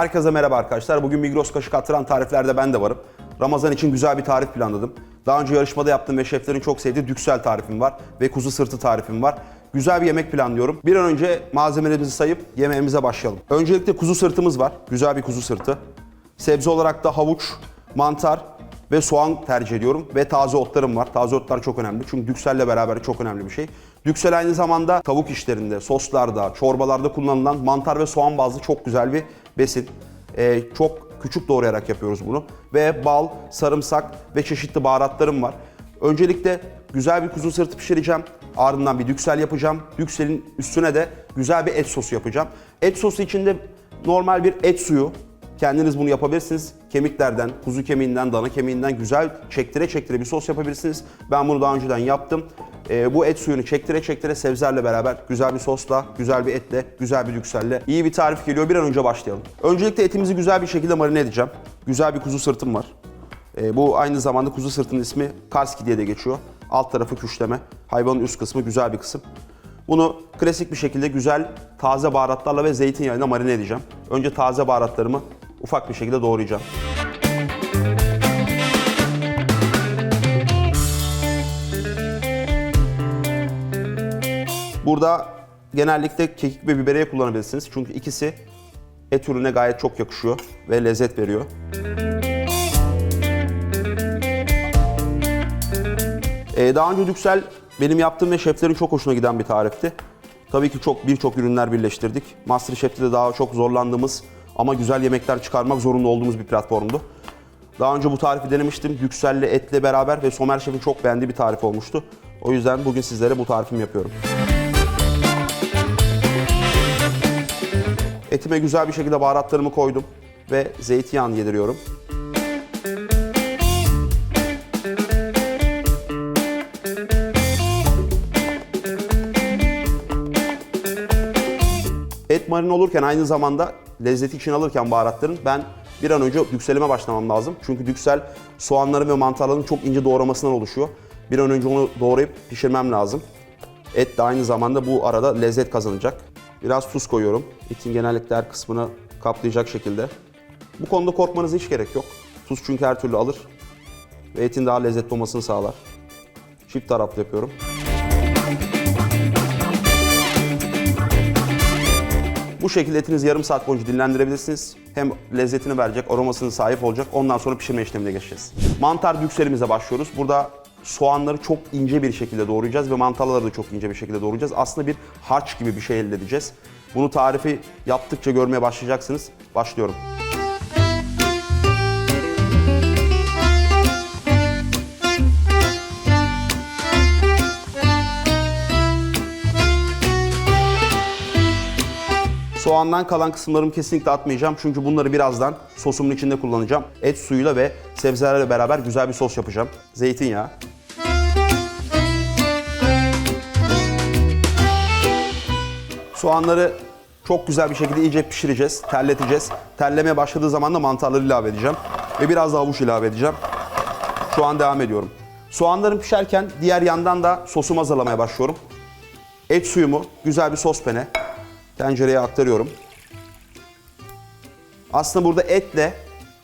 Herkese merhaba arkadaşlar. Bugün Migros kaşık attıran tariflerde ben de varım. Ramazan için güzel bir tarif planladım. Daha önce yarışmada yaptığım ve şeflerin çok sevdiği düksel tarifim var ve kuzu sırtı tarifim var. Güzel bir yemek planlıyorum. Bir an önce malzemelerimizi sayıp yemeğimize başlayalım. Öncelikle kuzu sırtımız var. Güzel bir kuzu sırtı. Sebze olarak da havuç, mantar ve soğan tercih ediyorum. Ve taze otlarım var. Taze otlar çok önemli. Çünkü dükselle beraber çok önemli bir şey. Düksel aynı zamanda tavuk işlerinde, soslarda, çorbalarda kullanılan mantar ve soğan bazlı çok güzel bir besin. Ee, çok küçük doğrayarak yapıyoruz bunu. Ve bal, sarımsak ve çeşitli baharatlarım var. Öncelikle güzel bir kuzu sırtı pişireceğim. Ardından bir düksel yapacağım. Dükselin üstüne de güzel bir et sosu yapacağım. Et sosu içinde normal bir et suyu, Kendiniz bunu yapabilirsiniz. Kemiklerden, kuzu kemiğinden, dana kemiğinden güzel çektire çektire bir sos yapabilirsiniz. Ben bunu daha önceden yaptım. Ee, bu et suyunu çektire çektire sebzelerle beraber güzel bir sosla, güzel bir etle, güzel bir yükselle iyi bir tarif geliyor. Bir an önce başlayalım. Öncelikle etimizi güzel bir şekilde marine edeceğim. Güzel bir kuzu sırtım var. Ee, bu aynı zamanda kuzu sırtının ismi Karski diye de geçiyor. Alt tarafı küşleme. Hayvanın üst kısmı güzel bir kısım. Bunu klasik bir şekilde güzel taze baharatlarla ve zeytinyağıyla marine edeceğim. Önce taze baharatlarımı ufak bir şekilde doğrayacağım. Burada genellikle kekik ve biberiye kullanabilirsiniz. Çünkü ikisi et ürüne gayet çok yakışıyor ve lezzet veriyor. Ee, daha önce Düksel benim yaptığım ve şeflerin çok hoşuna giden bir tarifti. Tabii ki çok birçok ürünler birleştirdik. Masterchef'te de daha çok zorlandığımız ama güzel yemekler çıkarmak zorunda olduğumuz bir platformdu. Daha önce bu tarifi denemiştim. Yüksel'le etle beraber ve Somer Şef'in çok beğendiği bir tarif olmuştu. O yüzden bugün sizlere bu tarifimi yapıyorum. Etime güzel bir şekilde baharatlarımı koydum ve zeytinyağını yediriyorum. Et marine olurken aynı zamanda lezzeti için alırken baharatların ben bir an önce dükselime başlamam lazım. Çünkü düksel soğanların ve mantarların çok ince doğramasından oluşuyor. Bir an önce onu doğrayıp pişirmem lazım. Et de aynı zamanda bu arada lezzet kazanacak. Biraz tuz koyuyorum. Etin genellikle her kısmını kaplayacak şekilde. Bu konuda korkmanıza hiç gerek yok. Tuz çünkü her türlü alır. Ve etin daha lezzetli olmasını sağlar. Çift taraflı yapıyorum. Bu şekilde etinizi yarım saat boyunca dinlendirebilirsiniz. Hem lezzetini verecek, aromasını sahip olacak. Ondan sonra pişirme işlemine geçeceğiz. Mantar dükselimize başlıyoruz. Burada soğanları çok ince bir şekilde doğrayacağız ve mantarları da çok ince bir şekilde doğrayacağız. Aslında bir harç gibi bir şey elde edeceğiz. Bunu tarifi yaptıkça görmeye başlayacaksınız. Başlıyorum. Soğandan kalan kısımlarımı kesinlikle atmayacağım. Çünkü bunları birazdan sosumun içinde kullanacağım. Et suyuyla ve sebzelerle beraber güzel bir sos yapacağım. Zeytinyağı. Soğanları çok güzel bir şekilde iyice pişireceğiz, terleteceğiz. Terlemeye başladığı zaman da mantarları ilave edeceğim. Ve biraz da havuç ilave edeceğim. Şu an devam ediyorum. Soğanlarım pişerken diğer yandan da sosumu hazırlamaya başlıyorum. Et suyumu güzel bir sospene tencereye aktarıyorum. Aslında burada etle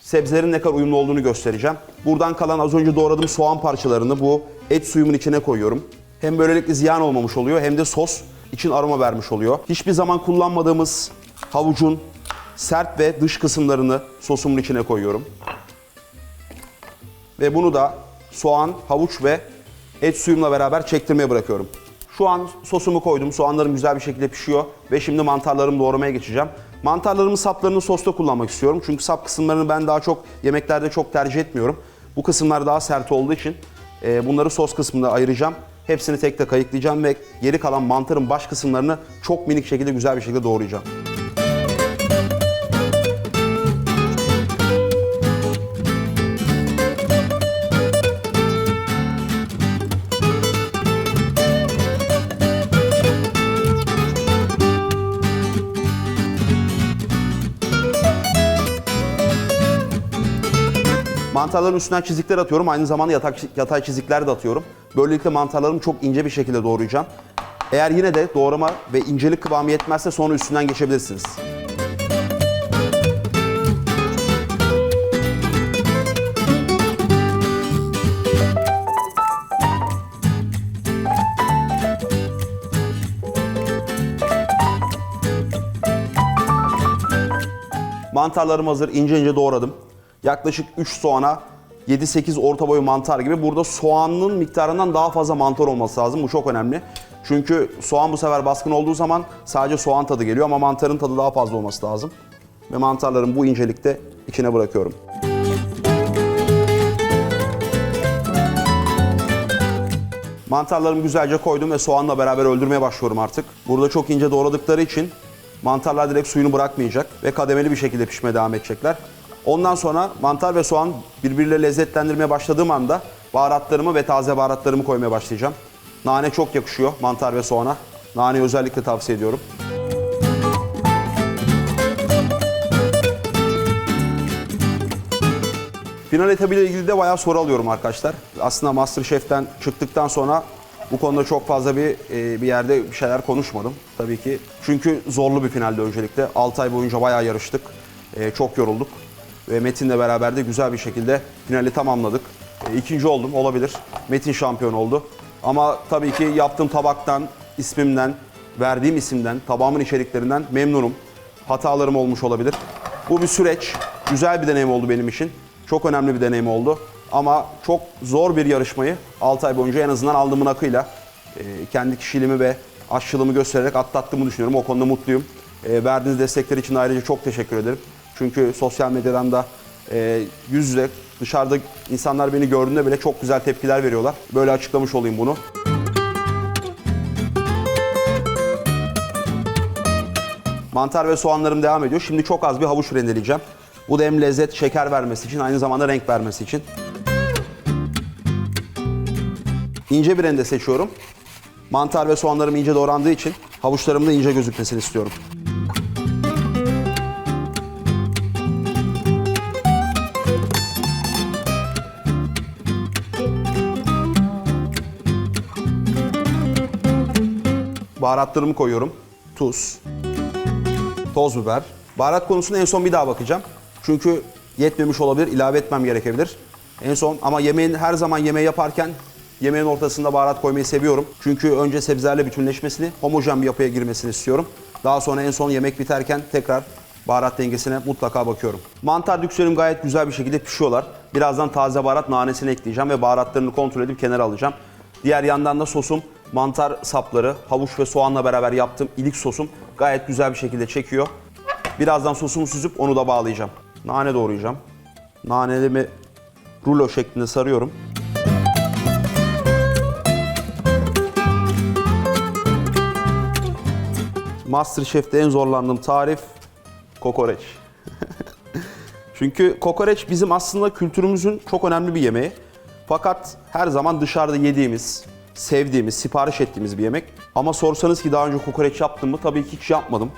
sebzelerin ne kadar uyumlu olduğunu göstereceğim. Buradan kalan az önce doğradığım soğan parçalarını bu et suyumun içine koyuyorum. Hem böylelikle ziyan olmamış oluyor hem de sos için aroma vermiş oluyor. Hiçbir zaman kullanmadığımız havucun sert ve dış kısımlarını sosumun içine koyuyorum. Ve bunu da soğan, havuç ve et suyumla beraber çektirmeye bırakıyorum. Şu an sosumu koydum. Soğanlarım güzel bir şekilde pişiyor. Ve şimdi mantarlarımı doğramaya geçeceğim. Mantarlarımın saplarını sosta kullanmak istiyorum. Çünkü sap kısımlarını ben daha çok yemeklerde çok tercih etmiyorum. Bu kısımlar daha sert olduğu için e, bunları sos kısmında ayıracağım. Hepsini tek tek ayıklayacağım ve geri kalan mantarın baş kısımlarını çok minik şekilde güzel bir şekilde doğrayacağım. Mantarların üstünden çizikler atıyorum. Aynı zamanda yatak, yatay çizikler de atıyorum. Böylelikle mantarlarımı çok ince bir şekilde doğrayacağım. Eğer yine de doğrama ve incelik kıvamı yetmezse sonra üstünden geçebilirsiniz. Mantarlarım hazır. ince ince doğradım. Yaklaşık 3 soğana 7-8 orta boy mantar gibi. Burada soğanın miktarından daha fazla mantar olması lazım. Bu çok önemli. Çünkü soğan bu sefer baskın olduğu zaman sadece soğan tadı geliyor ama mantarın tadı daha fazla olması lazım. Ve mantarlarımı bu incelikte içine bırakıyorum. Mantarlarımı güzelce koydum ve soğanla beraber öldürmeye başlıyorum artık. Burada çok ince doğradıkları için mantarlar direkt suyunu bırakmayacak ve kademeli bir şekilde pişmeye devam edecekler. Ondan sonra mantar ve soğan birbiriyle lezzetlendirmeye başladığım anda baharatlarımı ve taze baharatlarımı koymaya başlayacağım. Nane çok yakışıyor mantar ve soğana. Naneyi özellikle tavsiye ediyorum. Final etabıyla ilgili de bayağı soru alıyorum arkadaşlar. Aslında Masterchef'ten çıktıktan sonra bu konuda çok fazla bir e, bir yerde bir şeyler konuşmadım tabii ki. Çünkü zorlu bir finalde öncelikle. 6 ay boyunca bayağı yarıştık. E, çok yorulduk. Ve Metin'le beraber de güzel bir şekilde finali tamamladık. E, ikinci oldum olabilir. Metin şampiyon oldu. Ama tabii ki yaptığım tabaktan, ismimden, verdiğim isimden, tabağımın içeriklerinden memnunum. Hatalarım olmuş olabilir. Bu bir süreç. Güzel bir deneyim oldu benim için. Çok önemli bir deneyim oldu. Ama çok zor bir yarışmayı 6 ay boyunca en azından aldığımın akıyla e, kendi kişiliğimi ve aşçılığımı göstererek atlattığımı düşünüyorum. O konuda mutluyum. E, verdiğiniz destekler için ayrıca çok teşekkür ederim. Çünkü sosyal medyadan da e, yüz yüze dışarıda insanlar beni gördüğünde bile çok güzel tepkiler veriyorlar. Böyle açıklamış olayım bunu. Mantar ve soğanlarım devam ediyor. Şimdi çok az bir havuç rendeleyeceğim. Bu da hem lezzet, şeker vermesi için, aynı zamanda renk vermesi için. İnce bir rende seçiyorum. Mantar ve soğanlarım ince doğrandığı için havuçlarım da ince gözükmesini istiyorum. Baharatlarımı koyuyorum. Tuz, toz biber. Baharat konusunda en son bir daha bakacağım. Çünkü yetmemiş olabilir, ilave etmem gerekebilir. En son ama yemeğin her zaman yemeği yaparken yemeğin ortasında baharat koymayı seviyorum. Çünkü önce sebzelerle bütünleşmesini, homojen bir yapıya girmesini istiyorum. Daha sonra en son yemek biterken tekrar baharat dengesine mutlaka bakıyorum. Mantar dükselerim gayet güzel bir şekilde pişiyorlar. Birazdan taze baharat nanesini ekleyeceğim ve baharatlarını kontrol edip kenara alacağım. Diğer yandan da sosum mantar sapları, havuç ve soğanla beraber yaptığım ilik sosum gayet güzel bir şekilde çekiyor. Birazdan sosumu süzüp onu da bağlayacağım. Nane doğrayacağım. Nanelerimi rulo şeklinde sarıyorum. Masterchef'te en zorlandığım tarif kokoreç. Çünkü kokoreç bizim aslında kültürümüzün çok önemli bir yemeği. Fakat her zaman dışarıda yediğimiz, sevdiğimiz, sipariş ettiğimiz bir yemek. Ama sorsanız ki daha önce kokoreç yaptım mı? Tabii ki hiç yapmadım.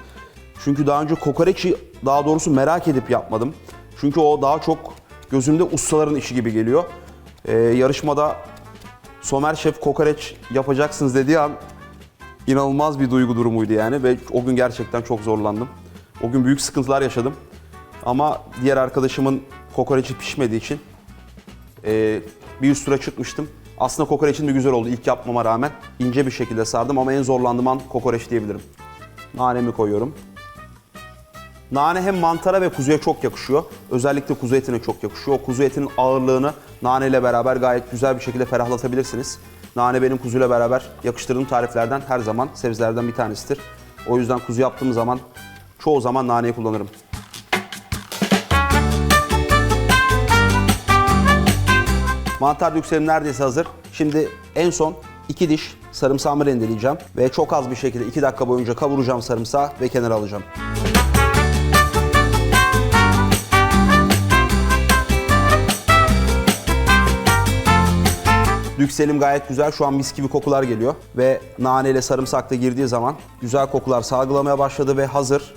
Çünkü daha önce kokoreçi daha doğrusu merak edip yapmadım. Çünkü o daha çok gözümde ustaların işi gibi geliyor. Ee, yarışmada Somer Şef kokoreç yapacaksınız dediği an inanılmaz bir duygu durumuydu yani ve o gün gerçekten çok zorlandım. O gün büyük sıkıntılar yaşadım. Ama diğer arkadaşımın kokoreçi pişmediği için e, bir üst tura çıkmıştım. Aslında kokoreçin de güzel oldu ilk yapmama rağmen. ince bir şekilde sardım ama en zorlandığım an kokoreç diyebilirim. Nanemi koyuyorum. Nane hem mantara ve kuzuya çok yakışıyor. Özellikle kuzu etine çok yakışıyor. O kuzu etinin ağırlığını nane ile beraber gayet güzel bir şekilde ferahlatabilirsiniz. Nane benim kuzuyla beraber yakıştırdığım tariflerden her zaman sebzelerden bir tanesidir. O yüzden kuzu yaptığım zaman çoğu zaman naneyi kullanırım. Mantar yükselim neredeyse hazır. Şimdi en son iki diş sarımsağımı rendeleyeceğim ve çok az bir şekilde 2 dakika boyunca kavuracağım sarımsağı ve kenara alacağım. Yükselim gayet güzel. Şu an mis gibi kokular geliyor. Ve nane ile sarımsak da girdiği zaman güzel kokular salgılamaya başladı ve hazır.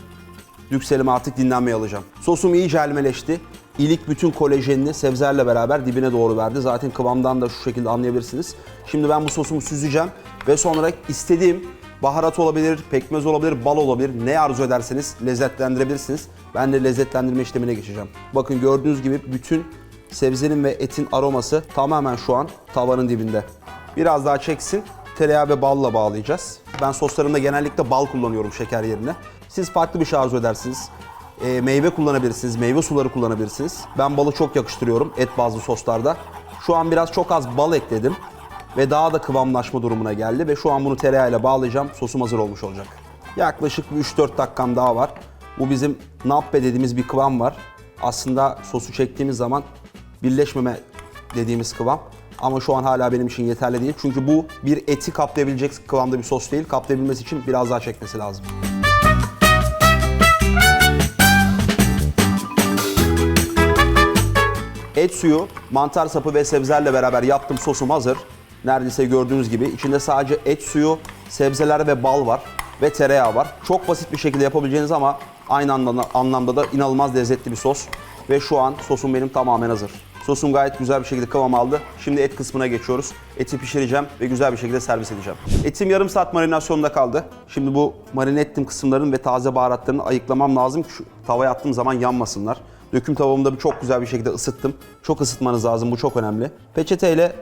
Yükselimi artık dinlenmeye alacağım. Sosum iyice elmeleşti. İlik bütün kolajenini sebzelerle beraber dibine doğru verdi. Zaten kıvamdan da şu şekilde anlayabilirsiniz. Şimdi ben bu sosumu süzeceğim ve sonra istediğim baharat olabilir, pekmez olabilir, bal olabilir. Ne arzu ederseniz lezzetlendirebilirsiniz. Ben de lezzetlendirme işlemine geçeceğim. Bakın gördüğünüz gibi bütün sebzenin ve etin aroması tamamen şu an tavanın dibinde. Biraz daha çeksin. Tereyağı ve balla bağlayacağız. Ben soslarımda genellikle bal kullanıyorum şeker yerine. Siz farklı bir şey arzu edersiniz. E, meyve kullanabilirsiniz, meyve suları kullanabilirsiniz. Ben balı çok yakıştırıyorum et bazlı soslarda. Şu an biraz çok az bal ekledim ve daha da kıvamlaşma durumuna geldi ve şu an bunu tereyağıyla bağlayacağım. Sosum hazır olmuş olacak. Yaklaşık bir 3-4 dakikam daha var. Bu bizim nappe dediğimiz bir kıvam var. Aslında sosu çektiğimiz zaman birleşmeme dediğimiz kıvam. Ama şu an hala benim için yeterli değil. Çünkü bu bir eti kaplayabilecek kıvamda bir sos değil. Kaplayabilmesi için biraz daha çekmesi lazım. Et suyu, mantar sapı ve sebzelerle beraber yaptığım sosum hazır. Neredeyse gördüğünüz gibi içinde sadece et suyu, sebzeler ve bal var ve tereyağı var. Çok basit bir şekilde yapabileceğiniz ama aynı anlamda da inanılmaz lezzetli bir sos. Ve şu an sosum benim tamamen hazır. Sosum gayet güzel bir şekilde kıvam aldı. Şimdi et kısmına geçiyoruz. Eti pişireceğim ve güzel bir şekilde servis edeceğim. Etim yarım saat marinasyonda kaldı. Şimdi bu marine ettiğim kısımların ve taze baharatlarını ayıklamam lazım ki şu tavaya attığım zaman yanmasınlar. Döküm tavamda çok güzel bir şekilde ısıttım. Çok ısıtmanız lazım bu çok önemli. Peçeteyle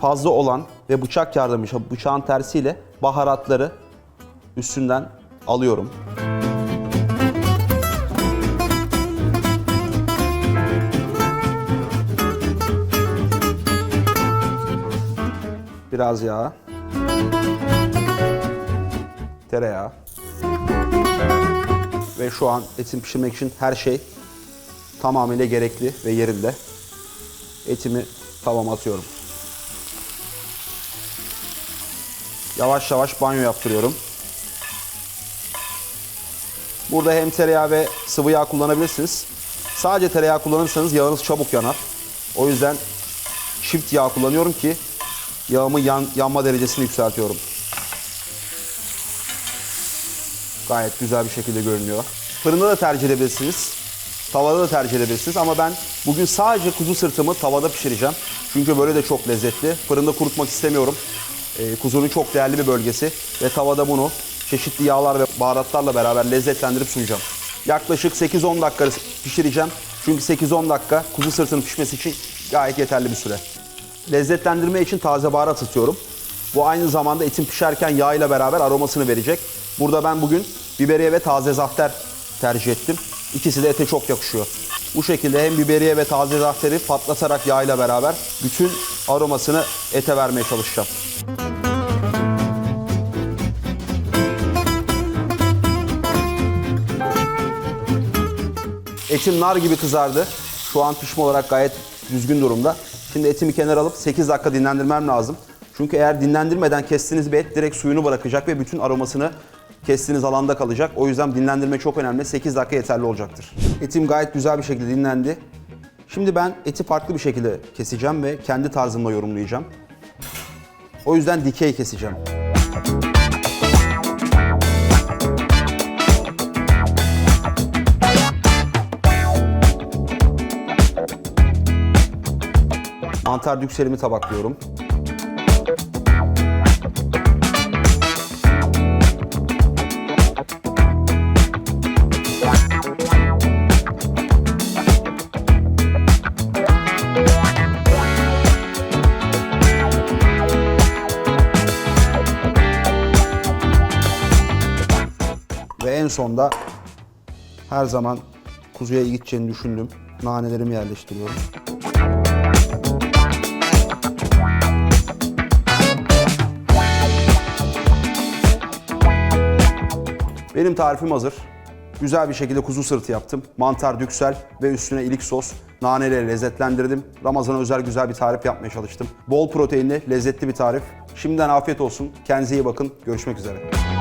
fazla olan ve bıçak yardımıyla bıçağın tersiyle baharatları üstünden alıyorum. Biraz yağ. Tereyağı. Ve şu an etin pişirmek için her şey tamamıyla gerekli ve yerinde. Etimi tavama atıyorum. Yavaş yavaş banyo yaptırıyorum. Burada hem tereyağı ve sıvı yağ kullanabilirsiniz. Sadece tereyağı kullanırsanız yağınız çabuk yanar. O yüzden çift yağ kullanıyorum ki yağımı yan, yanma derecesini yükseltiyorum. Gayet güzel bir şekilde görünüyor. Fırında da tercih edebilirsiniz. Tavada da tercih edebilirsiniz ama ben bugün sadece kuzu sırtımı tavada pişireceğim. Çünkü böyle de çok lezzetli. Fırında kurutmak istemiyorum. Ee, kuzunun çok değerli bir bölgesi ve tavada bunu çeşitli yağlar ve baharatlarla beraber lezzetlendirip sunacağım. Yaklaşık 8-10 dakika pişireceğim. Çünkü 8-10 dakika kuzu sırtının pişmesi için gayet yeterli bir süre. Lezzetlendirme için taze baharat atıyorum. Bu aynı zamanda etin pişerken yağ ile beraber aromasını verecek. Burada ben bugün biberiye ve taze zahter tercih ettim. İkisi de ete çok yakışıyor. Bu şekilde hem biberiye ve taze zahteri patlatarak yağ ile beraber bütün aromasını ete vermeye çalışacağım. Etim nar gibi kızardı. Şu an pişme olarak gayet düzgün durumda. Şimdi etimi kenara alıp 8 dakika dinlendirmem lazım. Çünkü eğer dinlendirmeden kestiğiniz bir et direkt suyunu bırakacak ve bütün aromasını kestiğiniz alanda kalacak. O yüzden dinlendirme çok önemli. 8 dakika yeterli olacaktır. Etim gayet güzel bir şekilde dinlendi. Şimdi ben eti farklı bir şekilde keseceğim ve kendi tarzımla yorumlayacağım. O yüzden dikey keseceğim. Mantar dükselimi tabaklıyorum. Sonda her zaman kuzuya iyi gideceğini düşündüm. Nanelerimi yerleştiriyorum. Benim tarifim hazır. Güzel bir şekilde kuzu sırtı yaptım. Mantar düksel ve üstüne ilik sos. Naneyle lezzetlendirdim. Ramazan'a özel güzel bir tarif yapmaya çalıştım. Bol proteinli, lezzetli bir tarif. Şimdiden afiyet olsun. Kendinize iyi bakın. Görüşmek üzere.